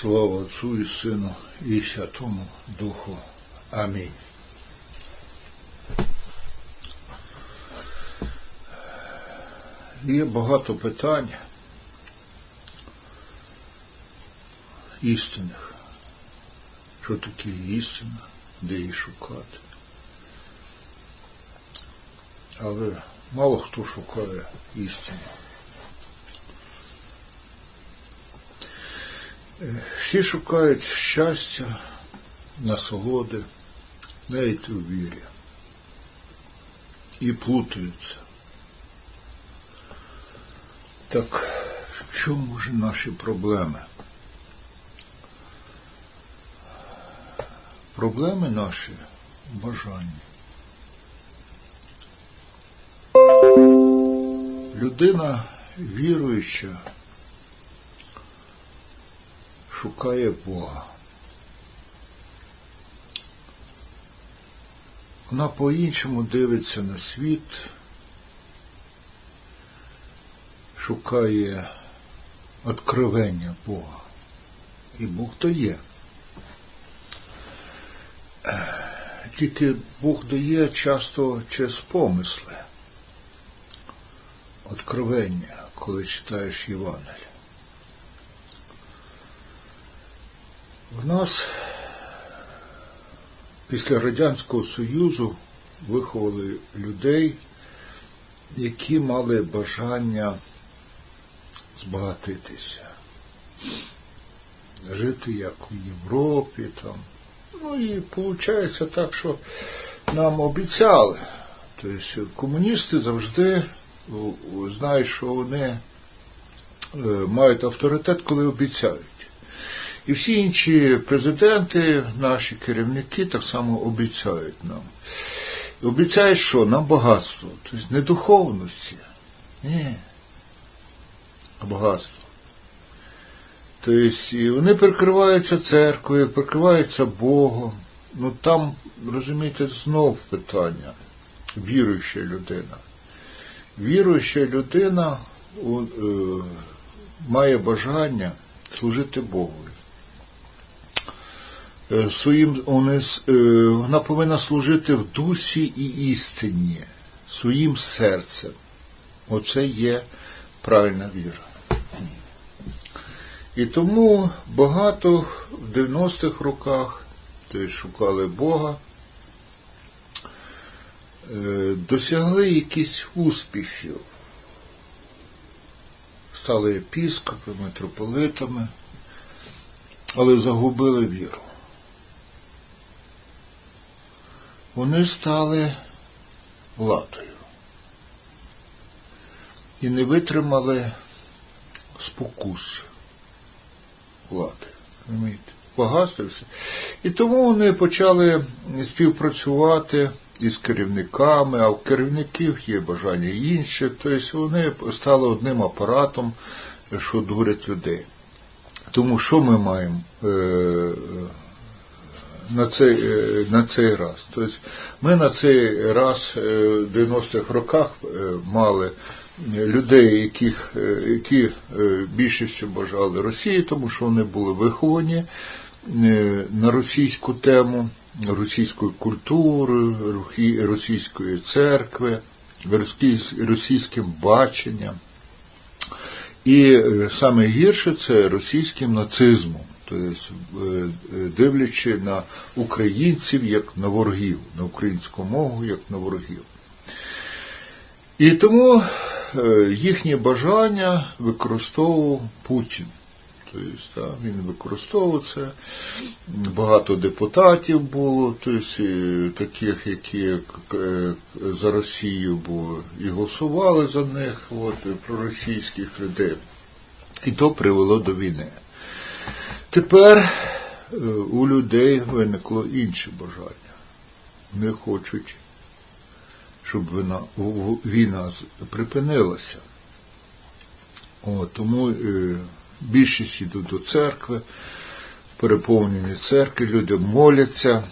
Слава Отцу і Сину і Святому Духу. Амінь. Є багато питань істинних. Що таке істина, де її шукати. Але мало хто шукає істину. Всі шукають щастя, насолоди, навіть у вірі. І плутаються. Так в чому ж наші проблеми? Проблеми наші в бажанні. Людина віруюча шукає Бога. Вона по-іншому дивиться на світ, шукає откровення Бога. І Бог то є. Тільки Бог дає часто через помисли. Откровення, коли читаєш Євангелія. В нас після Радянського Союзу виховали людей, які мали бажання збагатитися, жити як в Європі там. Ну і виходить так, що нам обіцяли. Тобто комуністи завжди знають, що вони мають авторитет, коли обіцяють. І всі інші президенти, наші керівники так само обіцяють нам. І обіцяють, що нам багатство. Тобто не духовності. Ні. А багатство. Тобто і вони прикриваються церквою, прикриваються Богом. Ну там, розумієте, знов питання. Віруюча людина. Віруюча людина е, має бажання служити Богу своїм вона повинна служити в дусі і істині, своїм серцем. Оце є правильна віра. І тому багато в 90-х роках, тобто шукали Бога, досягли якісь успіхів, стали епіскопами, митрополитами, але загубили віру. Вони стали владою і не витримали спокус влади. розумієте, все. І тому вони почали співпрацювати із керівниками, а в керівників є бажання інше. Тобто вони стали одним апаратом, що дурять людей. Тому що ми маємо на цей на цей раз. Тобто ми на цей раз в 90-х роках мали людей, яких, які більшістю бажали Росії, тому що вони були виховані на російську тему, російської культури, російської церкви, російським баченням. І саме гірше це російським нацизмом тобто дивлячи на українців як на ворогів, на українську мову як на ворогів. І тому їхнє бажання використовував Путін. Тобто, він використовував це. Багато депутатів було, тобто, таких, які за Росію були, і голосували за них, от, проросійських людей. І то привело до війни. Тепер у людей виникло інше бажання. Вони хочуть, щоб війна, війна припинилася. О, тому більшість йдуть до церкви, переповнені церкви, люди моляться.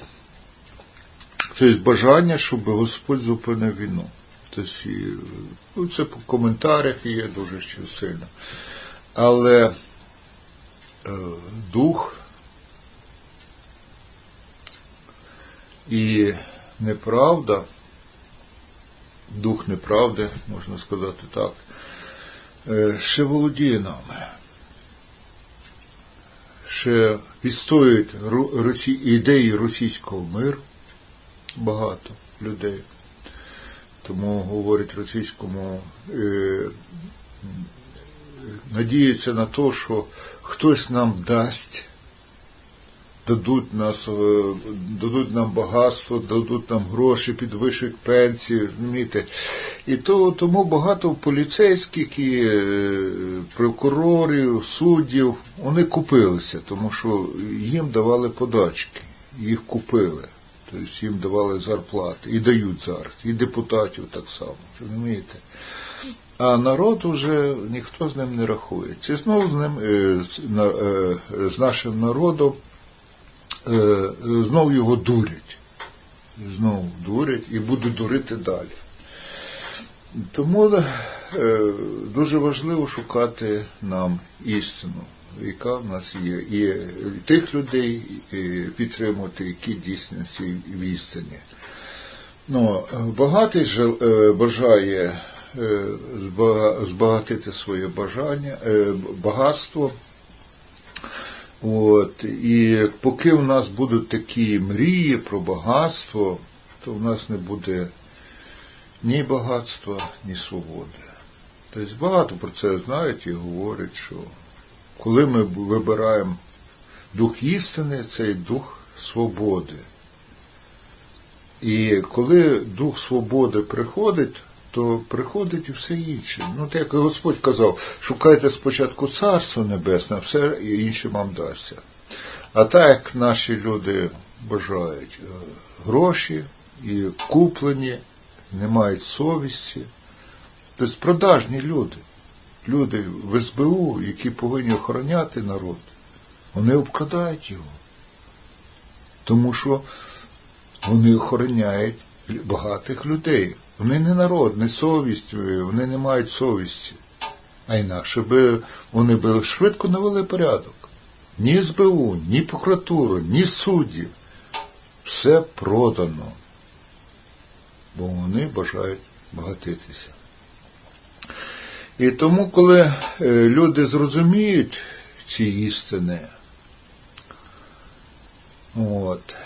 Тобто бажання, щоб Господь зупинив війну. Тобто, ну, це по коментарях є дуже сильно. Але е, дух і неправда, дух неправди, можна сказати так, е, ще володіє нами. Ще відстоюють ідеї російського миру багато людей. Тому говорять російському, е, надіються на те, що хтось нам дасть, дадуть, нас, е, дадуть нам багатство, дадуть нам гроші, підвищують пенсії, розумієте. І то, тому багато поліцейських і е, прокурорів, суддів, вони купилися, тому що їм давали подачки, їх купили. Тобто їм давали зарплати і дають зараз, і депутатів так само, розумієте. А народ уже ніхто з ним не рахується. І знову з ним, е, е, з нашим народом, е, знову його дурять. Знову дурять і будуть дурити далі. Тому дуже важливо шукати нам істину, яка в нас є, і тих людей підтримувати, які дійсно в істині. Ну, багатий бажає збагатити своє бажання, е, багатство. От, і поки в нас будуть такі мрії про багатство, то в нас не буде ні багатства, ні свободи. Тобто багато про це знають і говорять, що коли ми вибираємо дух істини, це і дух свободи. І коли дух свободи приходить, то приходить і все інше. Ну, так як Господь казав, шукайте спочатку Царство Небесне, а все інше вам дасться. А так як наші люди бажають е, гроші і куплені, не мають совісті, тобто продажні люди, люди в СБУ, які повинні охороняти народ, вони обкрадають його. Тому що вони охороняють багатих людей. Вони не народ, не совість, е, вони не мають совісті. А інакше би вони би швидко навели порядок. Ні СБУ, ні прокуратуру, ні суддів. Все продано. Бо вони бажають багатитися. І тому, коли е, люди зрозуміють ці істини, от,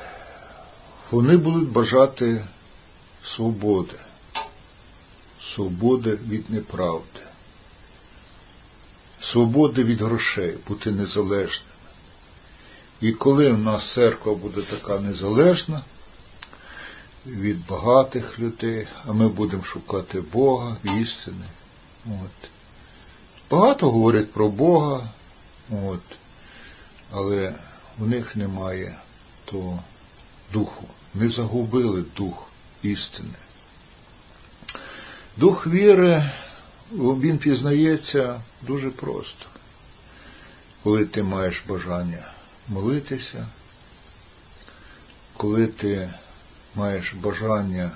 вони будуть бажати свободи, свободи від неправди, свободи від грошей, бути незалежними. І коли в нас церква буде така незалежна від багатих людей, а ми будемо шукати Бога, істини. От. Багато говорять про Бога, от, але в них немає того духу. Не загубили дух істини. Дух віри, він пізнається дуже просто. Коли ти маєш бажання молитися, коли ти маєш бажання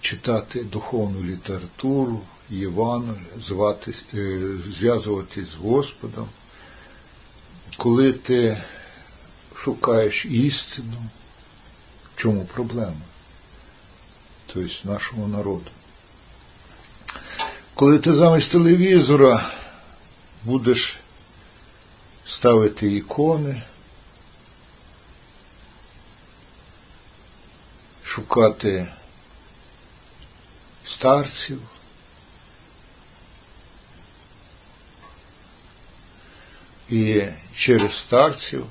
читати духовну літературу, Євангелія, зватись, е, зв'язуватись з Господом, коли ти шукаєш істину, в чому проблема? Тобто нашому народу. Коли ти замість телевізора будеш ставити ікони, шукати старців, і через старців,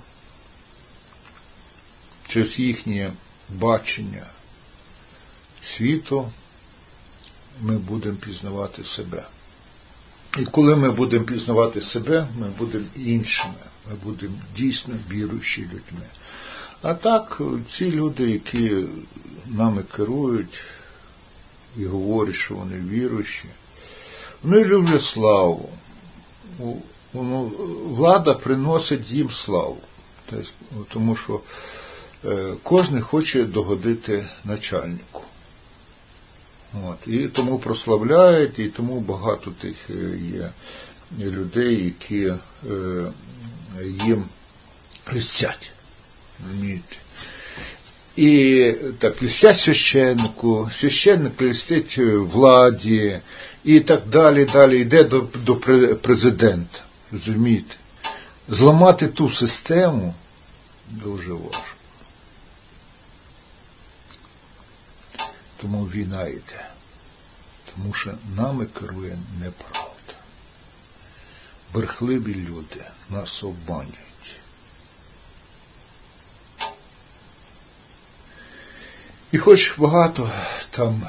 через їхнє бачення світу ми будемо пізнавати себе. І коли ми будемо пізнавати себе, ми будемо іншими, ми будемо дійсно віруючі людьми. А так, ці люди, які нами керують і говорять, що вони віруючі, вони люблять славу. Влада приносить їм славу. Тобто, Тому що е, кожен хоче догодити начальнику. От. І тому прославляють, і тому багато тих е, є людей, які е, їм листять. І так, листять священнику, священник листить е, владі і так далі, далі йде до, до президента. Розумієте? Зламати ту систему дуже важко. Тому війна йде. Тому що нами керує неправда. Брехливі люди нас обманюють. І хоч багато там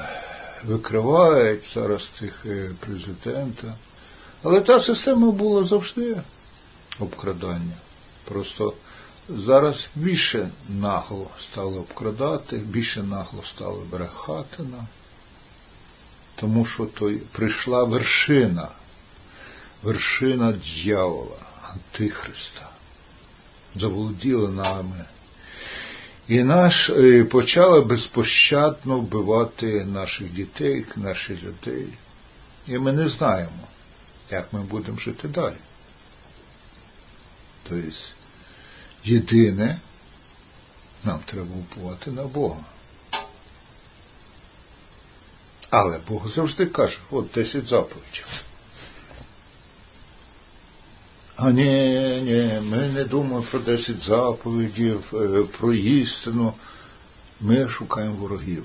викривають зараз цих е, президента, але та система була завжди обкрадання. Просто зараз більше нагло стали обкрадати, більше нагло стали брехати нам. Тому що то й прийшла вершина, вершина дьявола, Антихриста. Заволоділа нами. І наш е, почали безпощадно вбивати наших дітей, наших людей. І ми не знаємо, як ми будемо жити далі. Тобто, єдине, нам треба уповати на Бога. Але Бог завжди каже, от 10 заповідей. А ні, ні, ми не думаємо про 10 заповідів, е, про істину. Ми шукаємо ворогів.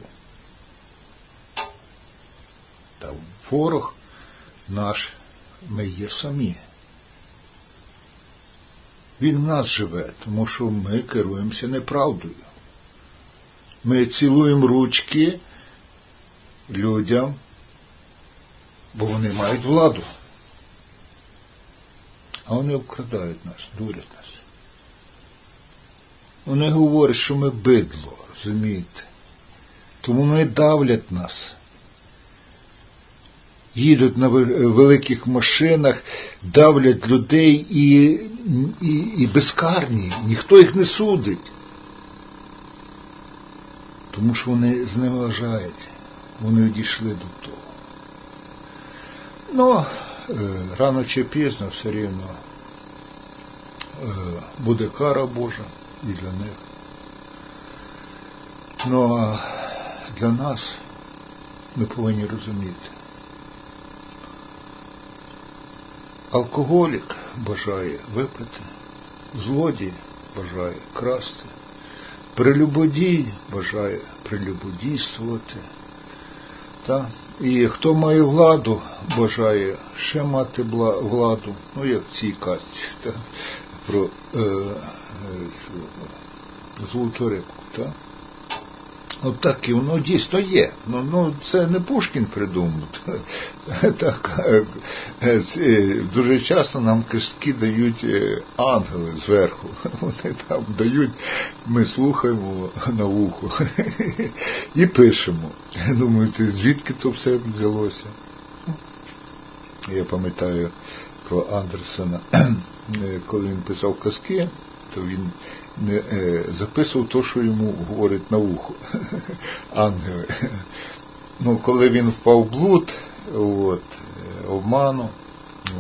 Та ворог наш ми є самі. Він в нас живе, тому що ми керуємося неправдою. Ми цілуємо ручки людям, бо вони мають владу. А вони обкрадають нас, дурять нас. Вони говорять, що ми бидло, розумієте? Тому вони давлять нас. Їдуть на великих машинах, давлять людей і, і, і безкарні, ніхто їх не судить. Тому що вони зневажають, вони дійшли до того. Ну, е, рано чи пізно все рівно е, буде кара Божа і для них. Ну а для нас ми повинні розуміти. Алкоголік бажає випити, злодій бажає красти, прелюбодій бажає прелюбодійствувати. Та? І хто має владу, бажає ще мати владу, ну як в цій казці, та? про е, е, золоту рибку. Та? От так і воно дійсно є. Ну, ну це не Пушкін придумав. Так, е, це, дуже часто нам кишки дають е, ангели зверху. Вони там дають, ми слухаємо на вухо і пишемо. Думаєте, звідки то все взялося? Я пам'ятаю про Андерсена, е, коли він писав казки, то він не е, записував те, що йому говорять на вухо. Ангели. Ну, коли він впав в блуд, от, е, обману,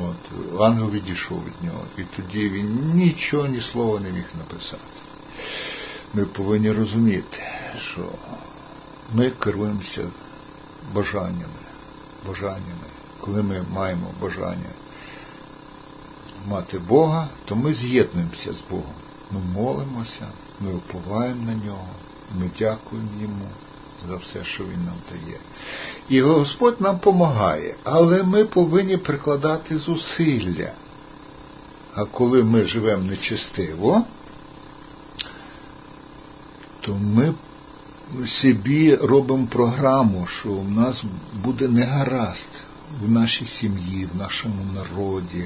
от, ангел відійшов від нього. І тоді він нічого, ні слова не міг написати. Ми повинні розуміти, що ми керуємося бажаннями. бажаннями. Коли ми маємо бажання мати Бога, то ми з'єднуємося з Богом. Ми молимося, ми уповаємо на нього, ми дякуємо йому за все, що він нам дає. І Господь нам допомагає, але ми повинні прикладати зусилля. А коли ми живемо нечестиво, то ми собі робимо програму, що в нас буде негаразд в нашій сім'ї, в нашому народі,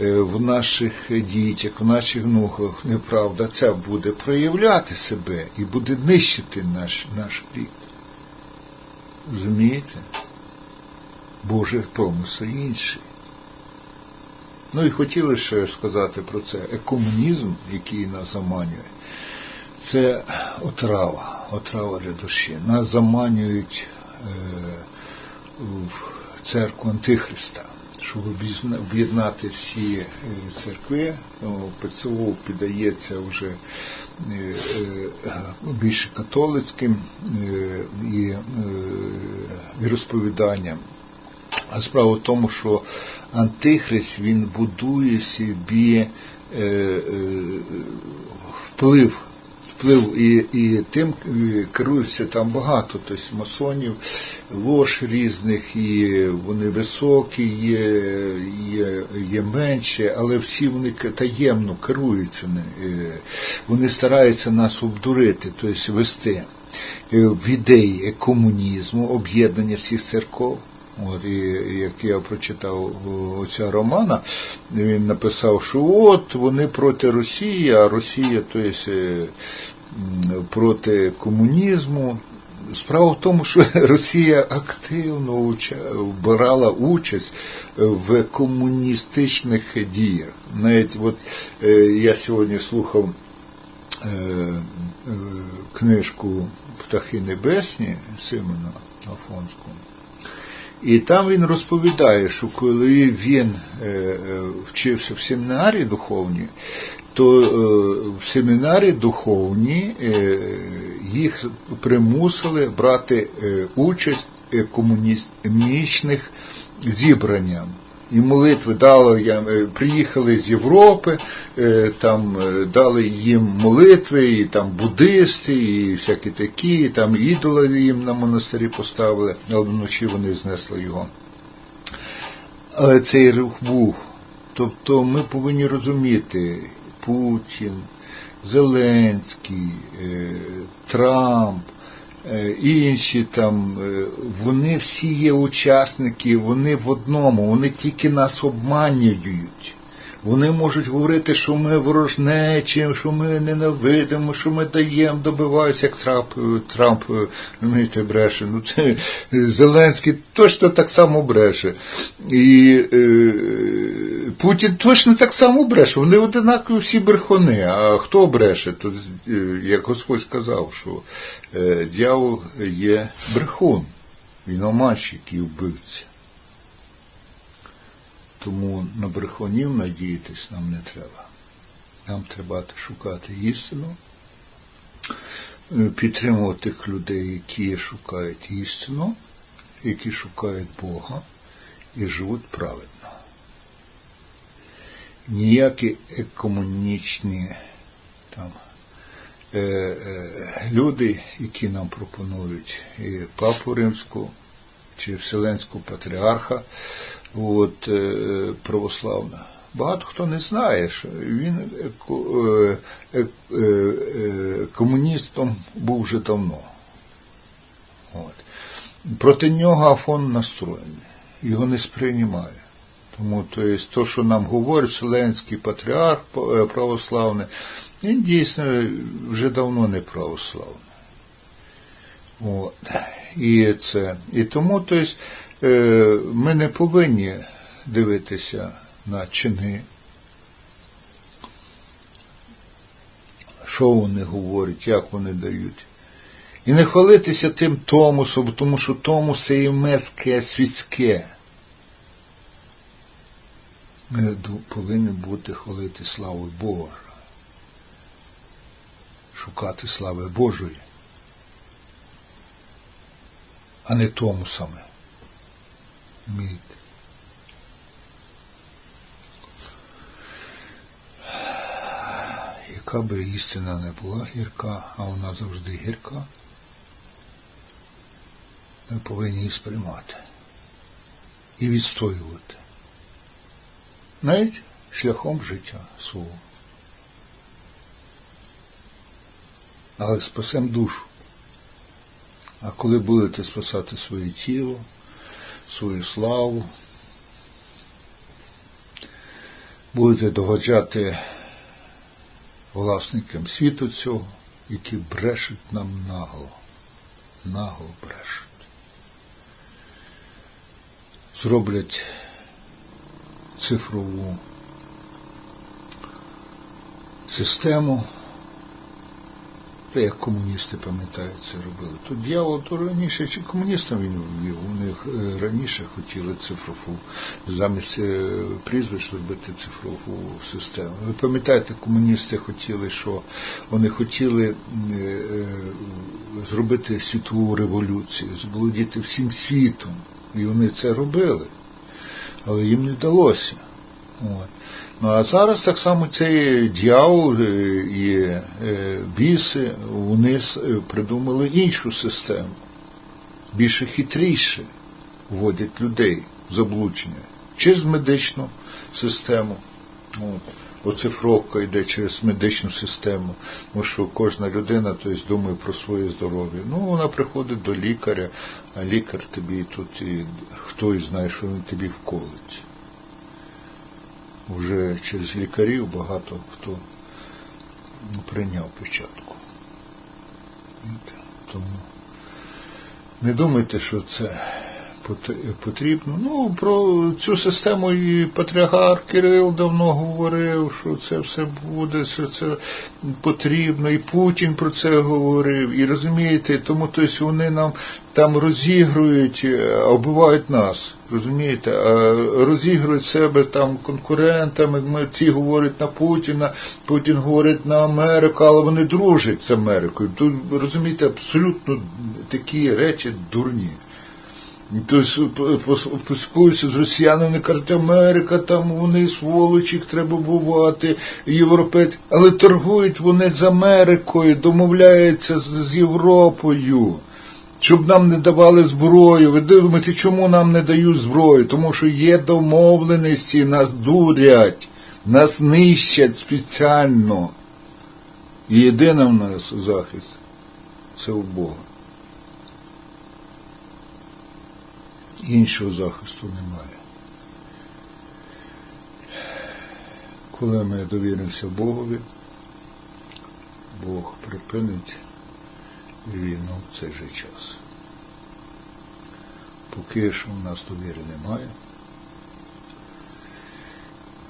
е, в наших дітях, в наших внуках неправда, це буде проявляти себе і буде нищити наш, наш рід. Розумієте? Божий промисел інший. Ну і хотіли ще сказати про це. Екомунізм, який нас заманює, це отрава, отрава для душі. Нас заманюють е, в церкву Антихриста. щоб об'єднати всі е, церкви. ПЦУ піддається вже е, е, більше католицьким і віросповіданням. А справа в тому, що Антихрист він будує собі вплив. Вплив і, і тим е, керуються там багато, тобто масонів, лож різних, і вони високі, є, є, є менші, але всі вони таємно керуються. е, Вони стараються нас обдурити, тобто вести е, в ідеї комунізму, об'єднання всіх церков. От, і як я прочитав оця романа, він написав, що от вони проти Росії, а Росія то є, проти комунізму. Справа в тому, що Росія активно брала участь в комуністичних діях. Навіть от е, я сьогодні слухав е, е, книжку Птахи Небесні Симона Афонського. І там він розповідає, що коли він вчився в семінарі духовній, то е, в семінарі духовні е, їх примусили брати е, участь в комуністичних зібраннях. І молитви дали е, приїхали з Європи, там дали їм молитви, і там буддисти, і всякі такі, і там ідоли їм на монастирі поставили, але вночі вони знесли його. Але цей рух був. Тобто ми повинні розуміти, Путін, Зеленський, е, Трамп, е, інші там, е, вони всі є учасники, вони в одному, вони тільки нас обманюють. Вони можуть говорити, що ми ворожнечі, що ми ненавидимо, що ми даємо, добиваємося, як Трамп, Трамп розумієте, бреше. Ну, це е, Зеленський точно так само бреше. І е, Путін точно так само бреше. Вони одинакові всі брехуни. А хто бреше? То, е, як Господь сказав, що е, дьявол є брехун, він оманщик і вбивця. Тому на брехунів надіятись нам не треба. Нам треба шукати істину, е, підтримувати тих людей, які шукають істину, які шукають Бога і живуть праведно. Ніякі екомунічні там, е, е, люди, які нам пропонують і Папу Римську чи Вселенського патріарха, от, е, православна. Багато хто не знає, що він е, е, комуністом був вже давно. От. Проти нього Афон настроєний, його не сприймає. Тому то, є, то, що нам говорить Вселенський патріарх православний, він дійсно вже давно не православний. От. І це. І тому то е, ми не повинні дивитися на чини, що вони говорять, як вони дають. І не хвалитися тим томусом, тому що томус це є мерзке, світське. Ми повинні бути хвалити славу Божу, шукати слави Божої, а не томусами. Розумієте? Яка би істина не була гірка, а вона завжди гірка, ми повинні її сприймати і відстоювати. Навіть шляхом життя свого. Але спасем душу. А коли будете спасати своє тіло, свою славу, будете догоджати власникам світу цього, які брешуть нам нагло, нагло брешуть. Зроблять цифрову систему, Та як комуністи пам'ятають, це робили. То дьявол то раніше чи комуністам він ввів. У них е, раніше хотіли цифрову, замість е, прізвищ зробити цифрову систему. Ви пам'ятаєте, комуністи хотіли, що вони хотіли е, зробити світову революцію, зболодіти всім світом. І вони це робили. Але їм не вдалося. От. Ну а зараз так само цей дьявол е, і е, біси, вони е, придумали іншу систему, більше хитріше вводять людей в заблудження через медичну систему. Оцифровка йде через медичну систему, тому що кожна людина тобто, думає про своє здоров'я. Ну, вона приходить до лікаря, а лікар тобі тут і хто і знає, що він тобі вколить вже через лікарів багато хто прийняв печатку. Тому не думайте, що це потрібно. Ну, про цю систему і патріарх Кирил давно говорив, що це все буде, що це потрібно, і Путін про це говорив. І розумієте, тому тобто, вони нам там розігрують, е, а вбивають нас. Розумієте, розігрують себе там конкурентами. Ми ці говорять на Путіна, Путін говорить на Америку, але вони дружать з Америкою. Тут розумієте, абсолютно такі речі дурні. Тобто поспілкуюся з росіянами, кажуть, Америка, там вони сволочі, їх треба бувати, європейці. Але торгують вони з Америкою, домовляються з Європою, щоб нам не давали зброю. Ви думаєте, чому нам не дають зброю? Тому що є домовленості, нас дурять, нас нищать спеціально. І єдине в нас захист це у Бога. іншого захисту немає. Коли ми довіримося Богові, Бог припинить війну в цей же час. Поки що в нас довіри немає.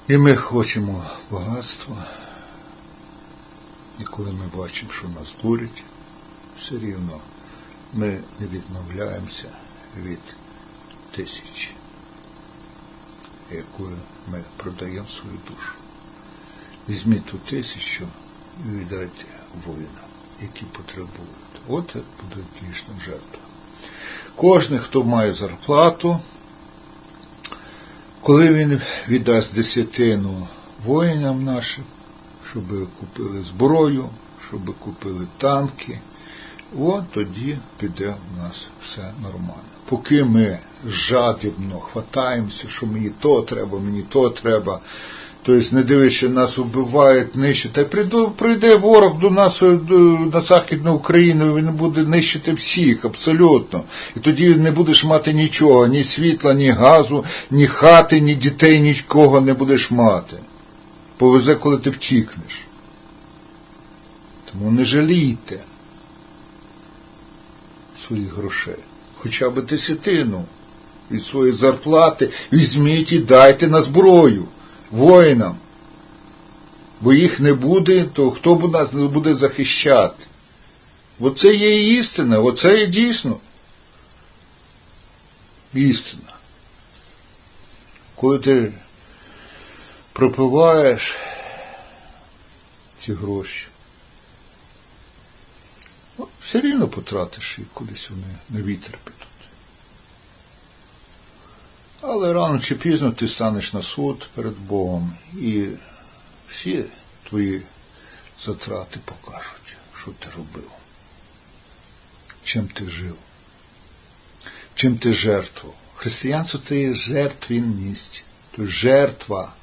І ми хочемо багатства. І коли ми бачимо, що нас дурять, все рівно ми не відмовляємося від тисяч, якою ми продаємо свою душу. Візьміть ту тисячу і віддайте воїнам, які потребують. От буде дійсно жертва. Кожен, хто має зарплату, коли він віддасть десятину воїнам нашим, щоб купили зброю, щоб купили танки, от тоді піде в нас все нормально. Поки ми жадібно хватаємося, що мені то треба, мені то треба. Тобто, не дивишся, нас вбивають, нищать. Та прийде ворог до нас е, на Західну Україну, він буде нищити всіх, абсолютно. І тоді не будеш мати нічого, ні світла, ні газу, ні хати, ні дітей, нікого не будеш мати. Повезе, коли ти втікнеш. Тому не жалійте своїх грошей. Хоча б десятину від своєї зарплати візьміть і дайте на зброю воїнам. Бо їх не буде, то хто б нас не буде захищати? Оце є істина, оце є дійсно. Істина. Коли ти пропиваєш ці гроші, ну, все рівно потратиш і кудись вони на вітер підуть. Але рано чи пізно ти станеш на суд перед Богом і всі твої затрати покажуть, що ти робив, чим ти жив, чим ти жертвував. Християнство це є жертвенність, це жертва.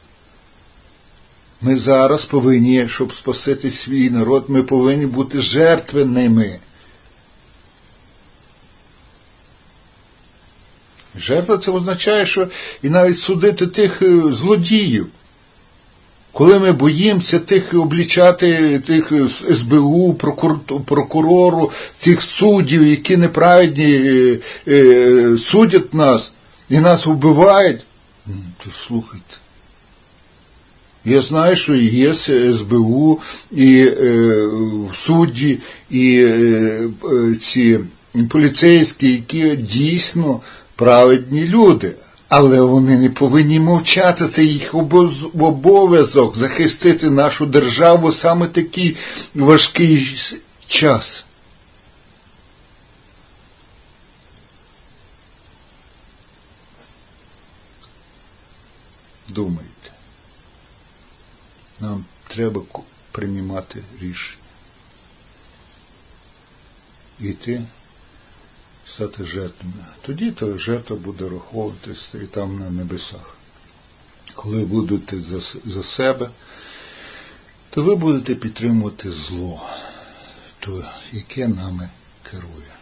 Ми зараз повинні, щоб спасити свій народ, ми повинні бути жертвенними. Жертва це означає, що і навіть судити тих е, злодіїв. Коли ми боїмося тих облічати тих е, СБУ, прокурору, цих суддів, які неправедні е, судять нас і нас вбивають, то слухайте. Я знаю, що є СБУ, і е, судді, і е, ці поліцейські, які дійсно праведні люди. Але вони не повинні мовчати. Це їх обов'язок захистити нашу державу саме такий важкий час. Думайте. Нам треба приймати рішення. Іти, стати жертвами. Тоді то жертва буде раховуватися і там на небесах. Коли будете за, за себе, то ви будете підтримувати зло, то, яке нами керує.